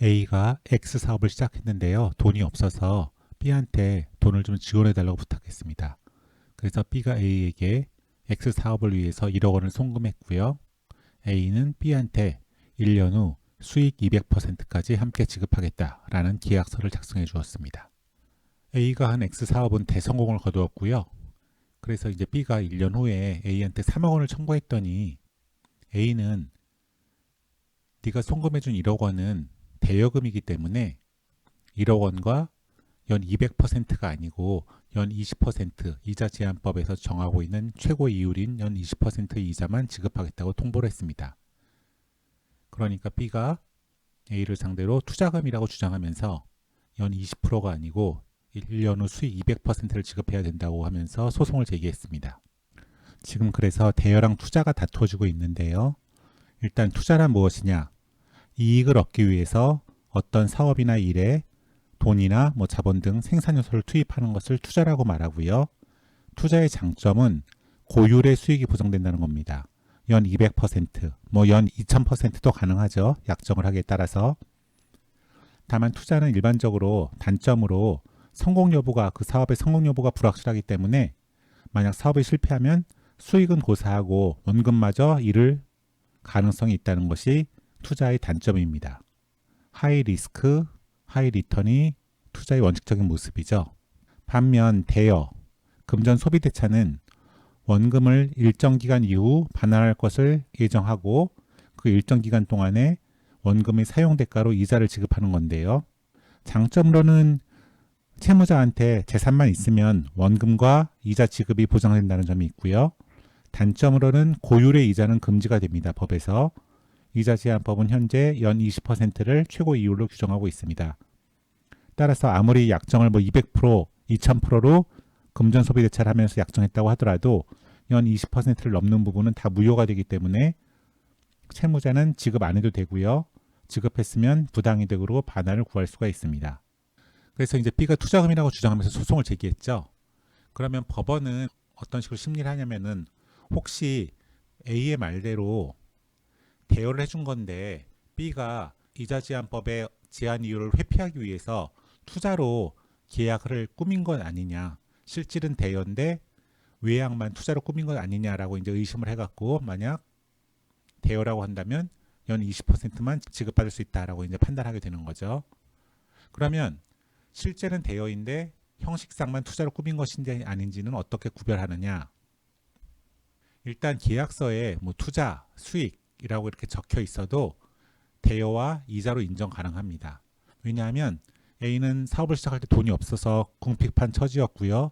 A가 X 사업을 시작했는데요. 돈이 없어서 B한테 돈을 좀 지원해 달라고 부탁했습니다. 그래서 B가 A에게 X 사업을 위해서 1억 원을 송금했고요. A는 B한테 1년 후 수익 200%까지 함께 지급하겠다라는 계약서를 작성해 주었습니다. A가 한 X 사업은 대성공을 거두었고요. 그래서 이제 B가 1년 후에 A한테 3억 원을 청구했더니 A는 네가 송금해 준 1억 원은 대여금이기 때문에 1억 원과 연 200%가 아니고 연 20% 이자 제한법에서 정하고 있는 최고 이율인 연 20% 이자만 지급하겠다고 통보를 했습니다. 그러니까 B가 A를 상대로 투자금이라고 주장하면서 연 20%가 아니고 1년 후 수익 200%를 지급해야 된다고 하면서 소송을 제기했습니다. 지금 그래서 대여랑 투자가 다투어지고 있는데요. 일단 투자란 무엇이냐? 이익을 얻기 위해서 어떤 사업이나 일에 돈이나 뭐 자본 등 생산 요소를 투입하는 것을 투자라고 말하고요. 투자의 장점은 고율의 수익이 보장된다는 겁니다. 연 200%, 뭐 연 2000%도 가능하죠. 약정을 하기에 따라서. 다만 투자는 일반적으로 단점으로 성공 여부가 그 사업의 성공 여부가 불확실하기 때문에 만약 사업이 실패하면 수익은 고사하고 원금마저 잃을 가능성이 있다는 것이 투자의 단점입니다. 하이 리스크, 하이 리턴이 투자의 원칙적인 모습이죠. 반면 대여, 금전 소비 대차는 원금을 일정 기간 이후 반환할 것을 예정하고 그 일정 기간 동안에 원금의 사용 대가로 이자를 지급하는 건데요. 장점으로는 채무자한테 재산만 있으면 원금과 이자 지급이 보장된다는 점이 있고요. 단점으로는 고율의 이자는 금지가 됩니다. 법에서. 이자 제한법은 현재 연 20%를 최고 이율로 규정하고 있습니다. 따라서 아무리 약정을 뭐 200%, 2000%로 금전 소비 대차를 하면서 약정했다고 하더라도 연 20%를 넘는 부분은 다 무효가 되기 때문에 채무자는 지급 안 해도 되고요. 지급했으면 부당이득으로 반환을 구할 수가 있습니다. 그래서 이제 B가 투자금이라고 주장하면서 소송을 제기했죠. 그러면 법원은 어떤 식으로 심리를 하냐면은 혹시 A의 말대로 대여를 해준 건데 B가 이자 제한법의 제한 이유를 회피하기 위해서 투자로 계약을 꾸민 건 아니냐. 실질은 대여인데 외양만 투자로 꾸민 건 아니냐라고 이제 의심을 해갖고 만약 대여라고 한다면 연 20%만 지급받을 수 있다라고 이제 판단하게 되는 거죠. 그러면 실제는 대여인데 형식상만 투자로 꾸민 것인지 아닌지는 어떻게 구별하느냐? 일단 계약서에 뭐 투자, 수익 이라고 이렇게 적혀 있어도 대여와 이자로 인정 가능합니다. 왜냐하면 A는 사업을 시작할 때 돈이 없어서 궁핍한 처지였고요.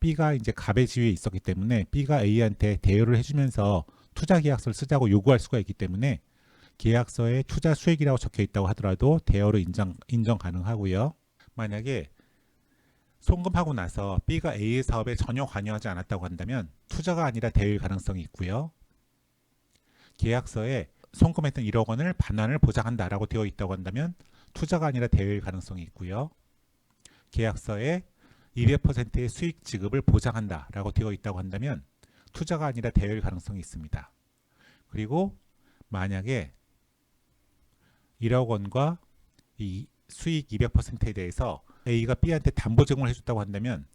B가 이제 갑의 지위에 있었기 때문에 B가 A한테 대여를 해주면서 투자 계약서를 쓰자고 요구할 수가 있기 때문에 계약서에 투자 수익이라고 적혀 있다고 하더라도 대여로 인정, 인정 가능하고요. 만약에 송금하고 나서 B가 A의 사업에 전혀 관여하지 않았다고 한다면 투자가 아니라 대여일 가능성이 있고요. 계약서에 송금했던 1억 원을 반환을 보장한다라고 되어 있다고 한다면 투자가 아니라 대여일 가능성이 있고요. 계약서에 200%의 수익 지급을 보장한다라고 되어 있다고 한다면 투자가 아니라 대여일 가능성이 있습니다. 그리고 만약에 1억 원과 이 수익 200%에 대해서 A가 B한테 담보 제공을 해줬다고 한다면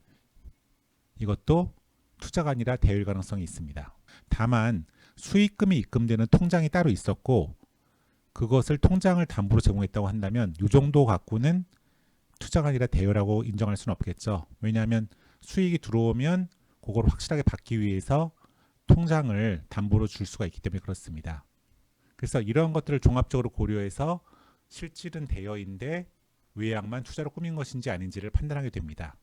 이것도 투자가 아니라 대여일 가능성이 있습니다. 다만 수익금이 입금되는 통장이 따로 있었고 그것을 통장을 담보로 제공했다고 한다면 이 정도 갖고는 투자가 아니라 대여라고 인정할 수는 없겠죠. 왜냐하면 수익이 들어오면 그걸 확실하게 받기 위해서 통장을 담보로 줄 수가 있기 때문에 그렇습니다. 그래서 이런 것들을 종합적으로 고려해서 실질은 대여인데 외양만 투자로 꾸민 것인지 아닌지를 판단하게 됩니다.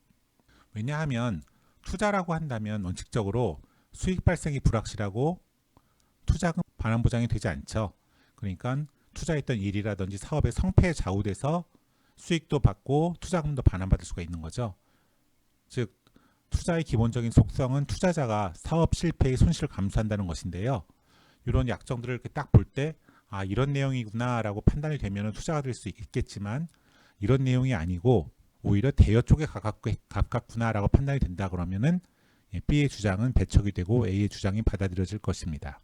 왜냐하면 투자라고 한다면 원칙적으로 수익 발생이 불확실하고 투자금 반환 보장이 되지 않죠. 그러니까 투자했던 일이라든지 사업의 성패에 좌우돼서 수익도 받고 투자금도 반환받을 수가 있는 거죠. 즉 투자의 기본적인 속성은 투자자가 사업 실패의 손실을 감수한다는 것인데요. 이런 약정들을 이렇게 딱 볼 때 아 이런 내용이구나라고 판단이 되면 투자가 될 수 있겠지만 이런 내용이 아니고 오히려 대여 쪽에 가깝게, 가깝구나라고 판단이 된다 그러면은 예, B의 주장은 배척이 되고 A의 주장이 받아들여질 것입니다.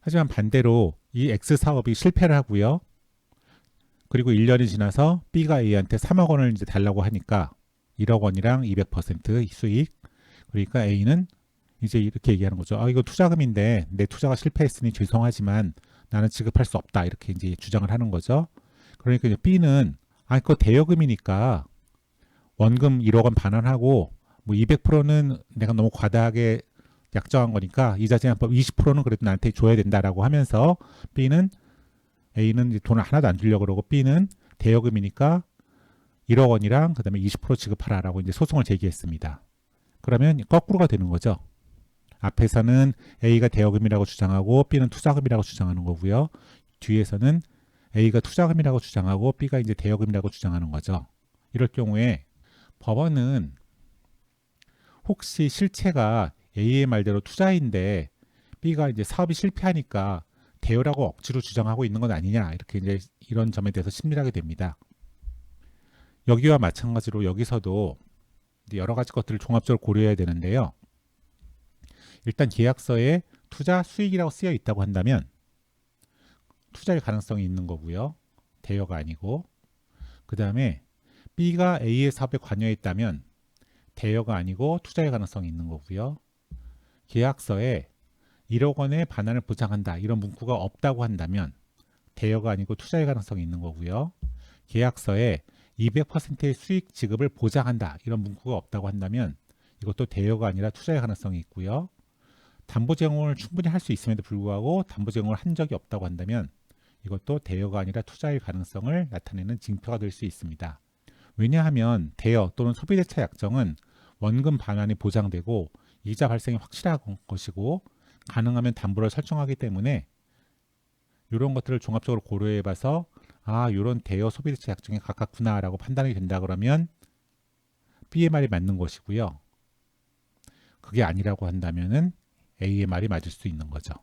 하지만 반대로 이 X 사업이 실패를 하고요. 그리고 1년이 지나서 B가 A한테 3억 원을 이제 달라고 하니까 1억 원이랑 200% 수익. 그러니까 A는 이제 이렇게 얘기하는 거죠. 아, 이거 투자금인데 내 투자가 실패했으니 죄송하지만 나는 지급할 수 없다. 이렇게 이제 주장을 하는 거죠. 그러니까 이제 B는 아, 그거 대여금이니까 원금 1억 원 반환하고 뭐 200%는 내가 너무 과다하게 약정한 거니까 이자 제한법 20%는 그래도 나한테 줘야 된다라고 하면서 B는 A는 돈을 하나도 안 주려고 그러고 B는 대여금이니까 1억 원이랑 그다음에 20% 지급하라라고 이제 소송을 제기했습니다. 그러면 거꾸로가 되는 거죠. 앞에서는 A가 대여금이라고 주장하고 B는 투자금이라고 주장하는 거고요. 뒤에서는 A가 투자금이라고 주장하고 B가 이제 대여금이라고 주장하는 거죠. 이럴 경우에 법원은 혹시 실체가 A의 말대로 투자인데 B가 이제 사업이 실패하니까 대여라고 억지로 주장하고 있는 건 아니냐 이렇게 이제 이런 점에 대해서 심리하게 됩니다. 여기와 마찬가지로 여기서도 여러 가지 것들을 종합적으로 고려해야 되는데요. 일단 계약서에 투자 수익이라고 쓰여 있다고 한다면 투자의 가능성이 있는 거고요. 대여가 아니고 그 다음에 B가 A의 사업에 관여했다면 대여가 아니고 투자의 가능성이 있는 거고요. 계약서에 1억 원의 반환을 보장한다 이런 문구가 없다고 한다면 대여가 아니고 투자의 가능성이 있는 거고요. 계약서에 200%의 수익 지급을 보장한다 이런 문구가 없다고 한다면 이것도 대여가 아니라 투자의 가능성이 있고요. 담보 제공을 충분히 할 수 있음에도 불구하고 담보 제공을 한 적이 없다고 한다면 이것도 대여가 아니라 투자의 가능성을 나타내는 징표가 될 수 있습니다. 왜냐하면 대여 또는 소비대차 약정은 원금 반환이 보장되고 이자 발생이 확실한 것이고 가능하면 담보를 설정하기 때문에 이런 것들을 종합적으로 고려해 봐서 아 이런 대여 소비대차 약정에 가깝구나 라고 판단이 된다 그러면 B의 말이 맞는 것이고요. 그게 아니라고 한다면은 A의 말이 맞을 수 있는 거죠.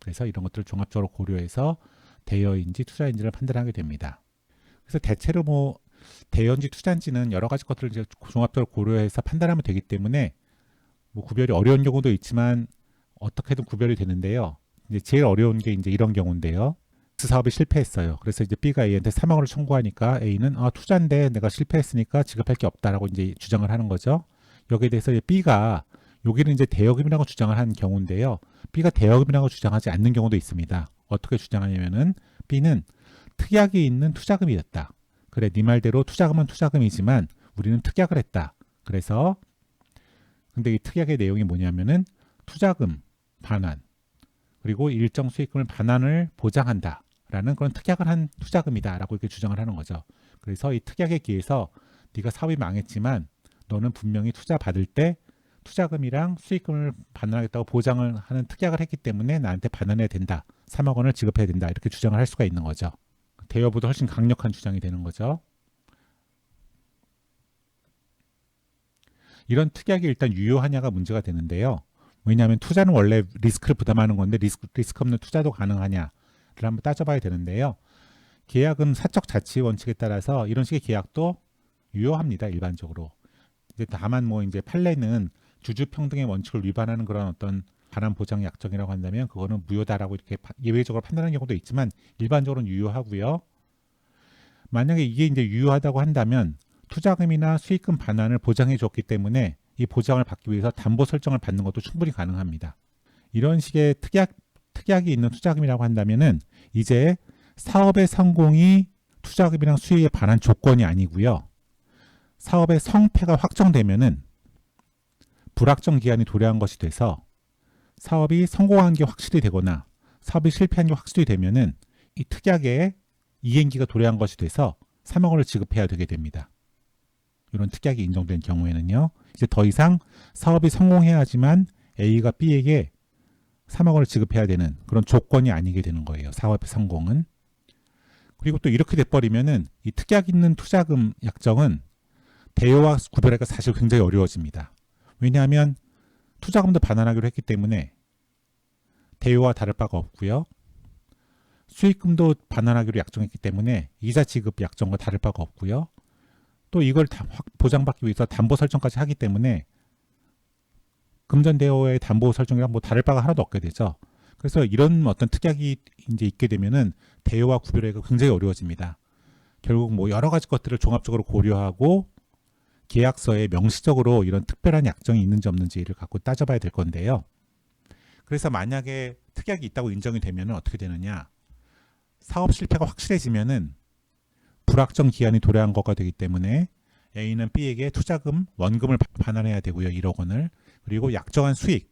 그래서 이런 것들을 종합적으로 고려해서 대여인지 투자인지를 판단하게 됩니다. 그래서 대체로 뭐 대여인지 투자인지는 여러 가지 것들을 이제 종합적으로 고려해서 판단하면 되기 때문에 뭐 구별이 어려운 경우도 있지만 어떻게든 구별이 되는데요. 이제 제일 어려운 게 이제 이런 경우인데요. 그 사업이 실패했어요. 그래서 이제 B가 A한테 3억 원을 청구하니까 A는 아 투자인데 내가 실패했으니까 지급할 게 없다라고 이제 주장을 하는 거죠. 여기에 대해서 이제 B가 여기는 이제 대여금이라고 주장을 하는 경우인데요. B가 대여금이라고 주장하지 않는 경우도 있습니다. 어떻게 주장하냐면은 B는 특약이 있는 투자금이었다. 그래, 네 말대로 투자금은 투자금이지만 우리는 특약을 했다. 그래서 근데 이 특약의 내용이 뭐냐면은 투자금 반환 그리고 일정 수익금을 반환을 보장한다라는 그런 특약을 한 투자금이다라고 이렇게 주장을 하는 거죠. 그래서 이 특약에 기해서 네가 사업이 망했지만 너는 분명히 투자 받을 때 투자금이랑 수익금을 반환하겠다고 보장을 하는 특약을 했기 때문에 나한테 반환해야 된다. 3억 원을 지급해야 된다. 이렇게 주장을 할 수가 있는 거죠. 대여보다 훨씬 강력한 주장이 되는 거죠. 이런 특약이 일단 유효하냐가 문제가 되는데요. 왜냐하면 투자는 원래 리스크를 부담하는 건데 리스크, 리스크 없는 투자도 가능하냐를 한번 따져봐야 되는데요. 계약은 사적 자치 원칙에 따라서 이런 식의 계약도 유효합니다. 일반적으로. 이제 다만 뭐 이제 판례는 주주 평등의 원칙을 위반하는 그런 어떤 반환 보장 약정이라고 한다면 그거는 무효다라고 이렇게 파- 예외적으로 판단하는 경우도 있지만 일반적으로는 유효하고요. 만약에 이게 이제 유효하다고 한다면 투자금이나 수익금 반환을 보장해 줬기 때문에 이 보장을 받기 위해서 담보 설정을 받는 것도 충분히 가능합니다. 이런 식의 특약 특약이 있는 투자금이라고 한다면은 이제 사업의 성공이 투자금이랑 수익에 반한 조건이 아니고요. 사업의 성패가 확정되면은 불확정 기한이 도래한 것이 돼서 사업이 성공한 게 확실히 되거나 사업이 실패한 게 확실히 되면은 이 특약에 이행기가 도래한 것이 돼서 3억 원을 지급해야 되게 됩니다. 이런 특약이 인정된 경우에는요. 이제 더 이상 사업이 성공해야지만 A가 B에게 3억 원을 지급해야 되는 그런 조건이 아니게 되는 거예요. 사업의 성공은. 그리고 또 이렇게 돼버리면은 이 특약 있는 투자금 약정은 대여와 구별하기가 사실 굉장히 어려워집니다. 왜냐하면 투자금도 반환하기로 했기 때문에 대여와 다를 바가 없고요. 수익금도 반환하기로 약정했기 때문에 이자 지급 약정과 다를 바가 없고요. 또 이걸 다확 보장받기 위해서 담보 설정까지 하기 때문에 금전 대여의 담보 설정이랑 뭐 다를 바가 하나도 없게 되죠. 그래서 이런 어떤 특약이 이제 있게 되면은 대여와 구별하기가 굉장히 어려워집니다. 결국 뭐 여러 가지 것들을 종합적으로 고려하고 계약서에 명시적으로 이런 특별한 약정이 있는지 없는지를 갖고 따져봐야 될 건데요. 그래서 만약에 특약이 있다고 인정이 되면 어떻게 되느냐? 사업 실패가 확실해지면은 불확정 기한이 도래한 거가 되기 때문에 A는 B에게 투자금 원금을 바- 반환해야 되고요. 1억 원을. 그리고 약정한 수익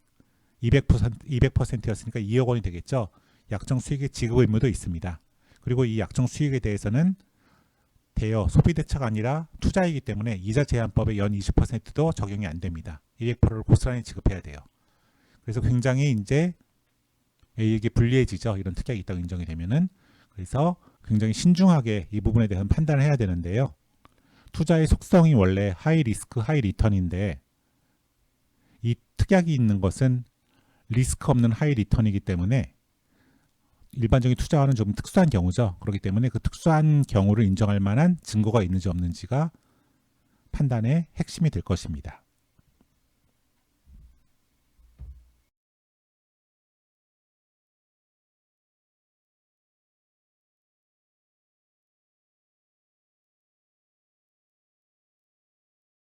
200% 200%였으니까 2억 원이 되겠죠. 약정 수익의 지급 의무도 있습니다. 그리고 이 약정 수익에 대해서는 대여 소비 대차가 아니라 투자이기 때문에 이자 제한법의 연 20%도 적용이 안 됩니다. 200%를 고스란히 지급해야 돼요. 그래서 굉장히 이제 A에게 불리해지죠. 이런 특약이 있다고 인정이 되면은 그래서 굉장히 신중하게 이 부분에 대한 판단을 해야 되는데요. 투자의 속성이 원래 하이 리스크 하이 리턴인데 이 특약이 있는 것은 리스크 없는 하이 리턴이기 때문에 일반적인 투자와는 좀 특수한 경우죠. 그렇기 때문에 그 특수한 경우를 인정할 만한 증거가 있는지 없는지가 판단의 핵심이 될 것입니다.